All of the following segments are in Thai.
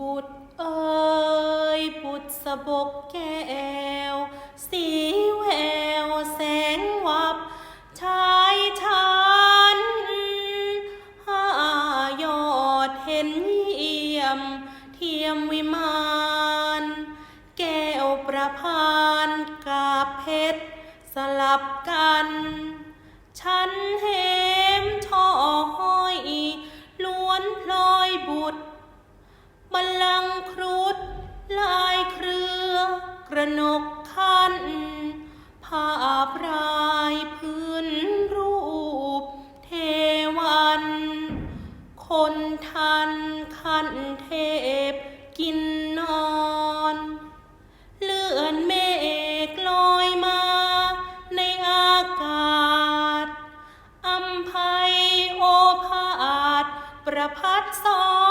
บุตรเอ๋ยบุตรสบกแก้ว สีแววแสงวับ ชายชันห้ายอดเห็นเยี่ยม เทียมวิมานแก้วประพานกาบเพชร สลับกัน ฉันเห็มช่อห้อยล้วนพลอยบุตร บัลลังก์ครุฑลายเครือกระหนกขันผ้าพรายพื้นรูป เทวัน คนทันขันเทพกินนอน เลื่อนเมฆลอยมาในอากาศอัมภัยโอภาสประพัดสอน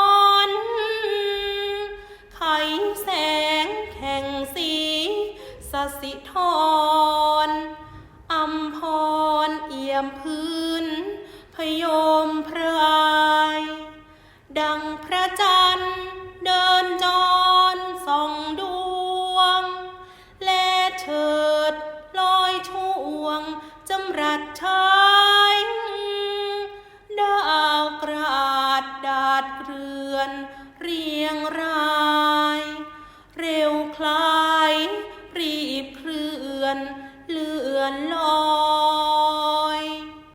สสิธรอัมพรเอี่ยมพื้น พยมพราย ดังพระจันทร์เดินจรส่องดวง และเถิดลอยช่วงจำรัดชายดาวกราดดาดเกลือนเรียงร เลื่อนลอ